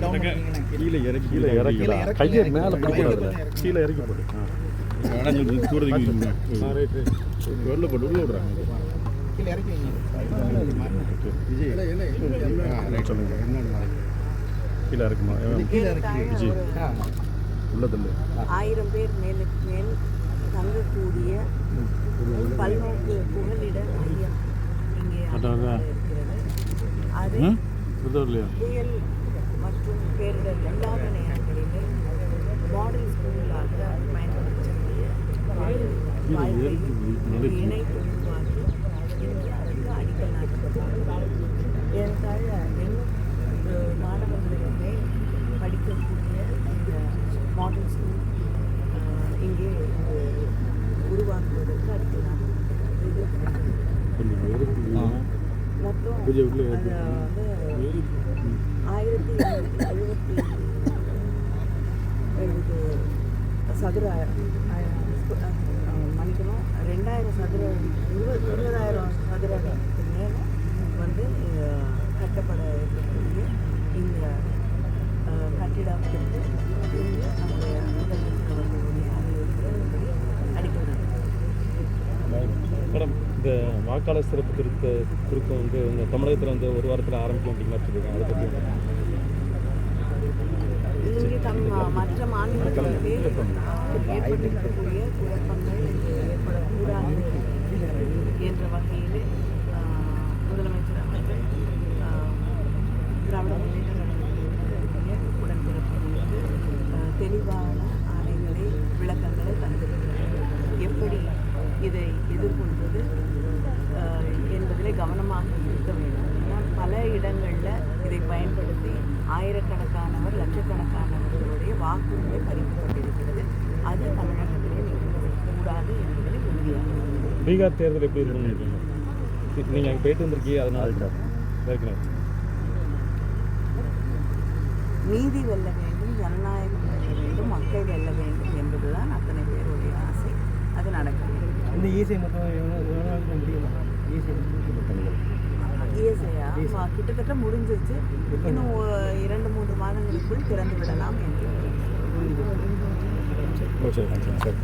கீழே இறக்கி கீழே கீழே இறக்கலாம் இறக்கி, கையை மேலே போடு. பிடிக்காதுல கையை கொஞ்சம் கீழே இறக்கி போடு உள்ள போட்டு உள்ள விடுறாங்க கீழே இருக்குமா விஜய். உள்ளதில்லை ஆயிரம் பேர் மேலுக்கு மேல் தங்கக்கூடிய பல்நோக்கு புகலிட மையம் இங்கே. இருக்கிறது. அது புயல் மற்றும் பேரிடர் இல்லாத நேரங்களிலே மாடல் ஸ்கூலாக பயன்படுத்தக்கூடிய வாய்ப்பை இணைப்பு உருவாக்கி இன்று அதற்கு அடிக்கல் நாட்டப்பட்டுள்ளது ஏனென்றால் எண்ணூறு மாணவர்களுமே படிக்கக்கூடிய இந்த மாடல் ஸ்கூல் இங்கே உருவாக்குவதற்கு கொஞ்சம் இருக்கு மொத்தம் வந்து ஆயிரத்தி எழுநூத்தி எழுபத்தி எழுபது சதுர மன்னிக்கணும். ரெண்டாயிரம் சதுர இருபது இருபதாயிரம் சதுர மேலே வந்து கட்டப்பட இருக்கக்கூடிய இந்த கட்டிடம் கட்டிடத்திற்கு நம்முடைய முதலமைச்சர் அவர்களுடைய அறிவுறுத்தலின்படி மேடம் இந்த வாக்காளர் சிறப்பு திருத்த திருத்தம் வந்து இந்த தமிழகத்தில் வந்து ஒரு வாரத்தில் ஆரம்பிக்கும் அப்படிங்கிற சொல்லியிருக்காங்க. அதை பற்றி மற்ற மாநிலங்களுக்கு ஏற்பட்டிருக்கக்கூடிய குழப்பங்கள் ஏற்படக்கூடாது. கவனமாக இருக்க வேண்டும் ஏன்னா பல இடங்களில் இதை பயன்படுத்தி ஆயிரக்கணக்கானவர் லட்சக்கணக்கானவர்களுடைய வாக்குரிமை பறிக்கப்பட்டிருக்கிறது அது தமிழகத்திலே நிகழ்வதற்கூடாது என்பதில் உறுதியாக. பீகார் தேர்தல் எப்படி நினைக்கிறீங்க நீங்கள் அங்கே போயிட்டு வந்திருக்கீங்க அதனால இருக்கிறேன் நீதி வெல்ல வேண்டும் ஜனநாயகம் வெல்ல வேண்டும் மக்கள் வெல்ல வேண்டும் என்பதுதான் அத்தனை பேருடைய ஆசை. அது நடக்க வேண்டும் இந்த ஈஸி மட்டும் முடியுமா? இஎஸ்ஐயா கிட்டத்தட்ட முடிஞ்சிருச்சு. இன்னும் இரண்டு மூன்று மாதங்களுக்குள் திறந்து விடலாம் என்று. சரி சரி